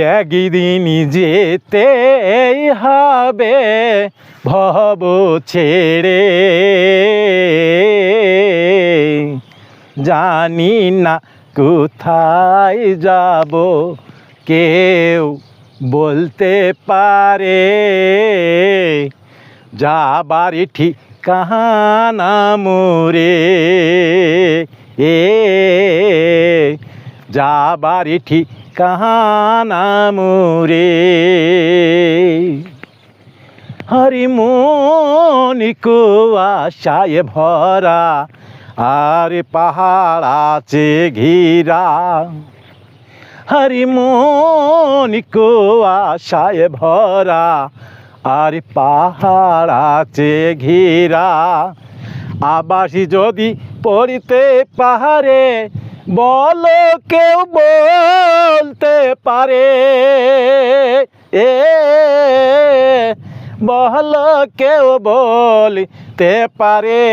একদিন যেতে হবে ভব ছেড়ে। জানি না কোথায় যাব, কেউ বলতে পারে। যাবার ঠিকানা মোরে। এ, যাবার ঠিকানা মোরে হরি মনিকো আশায় ভরা, আর পাহাড় আছে ঘিরা। হরি মনিকো আশায় ভরা, আর পাহাড় আছে ঘিরা। আবাসী যদি পড়িতে পাহাড়ে বলো কেউ বলতে পারে। এ, বল কেউ বলতে পারে।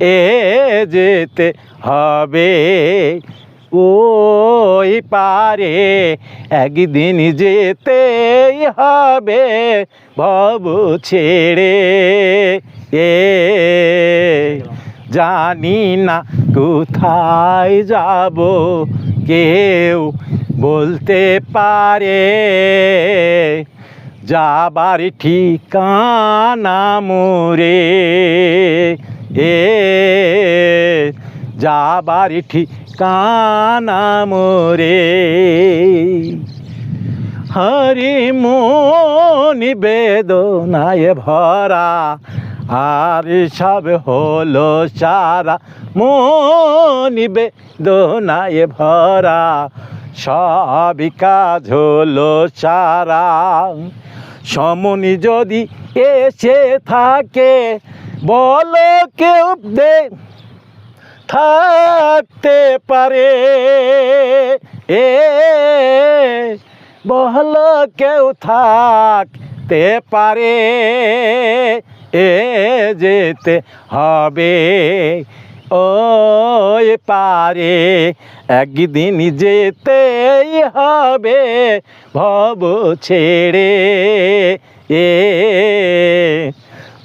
এ যেতে হবে ওই পারে। একদিন যেতেই হবে ভব ছেড়ে। এ, জানি না কোথায় যাব কেউ বলতে পারে। যাবার ঠিকানা মোরে এ, যাবার ঠিকানা মোরে। হরি মনি বেদনায় ভরা আর সব হলো সারা মনি বেদনায় ভরা সব কাজ হলো সারা। সমনি যদি এসে থাকে, বলো কেউ দে থাকতে পারে। এ বহল কেউ থাকতে পারে। এ যেতে হবে। ওই পারে একদিন যেতেই হবে ভব ছেড়ে। এ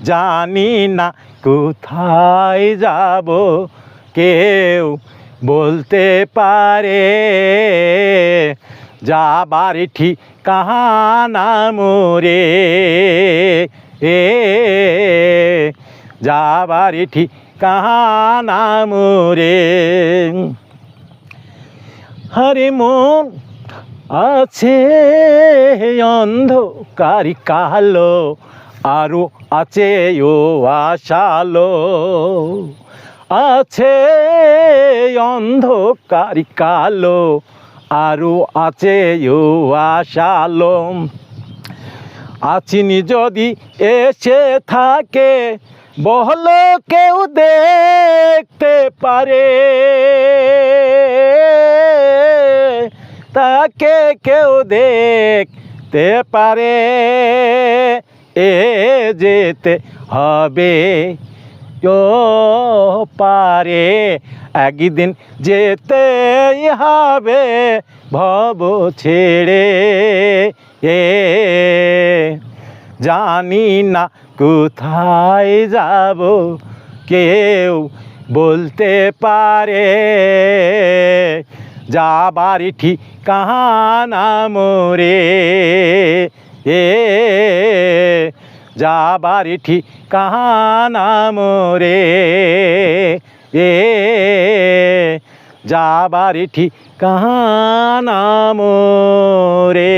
জানি না কোথায় যাব, কেউ বলতে পারে। যাবার ঠিক ঠিকানা মোরে। এ যাবার ঠিকানা মোরে। হরে মন আছে অন্ধকারি কালো আরও আছে ও আশালো। আছে অন্ধকারি কালো আরও আছে ও আশালো। আছিনি যদি এসে থাকে, বহল কেউ দেখতে পারে। তাকে কেউ দেখতে পারে, এ যেতে হবে। পারে, একদিন যেতেই হবে ভব ছেড়ে। এ জানি না কোথায় যাব, কেউ বলতে পারে। যাবার ঠিকানা মোরে, এ যাবার ঠিকানা মোরে। এ যাবার ঠিকানা মোরে।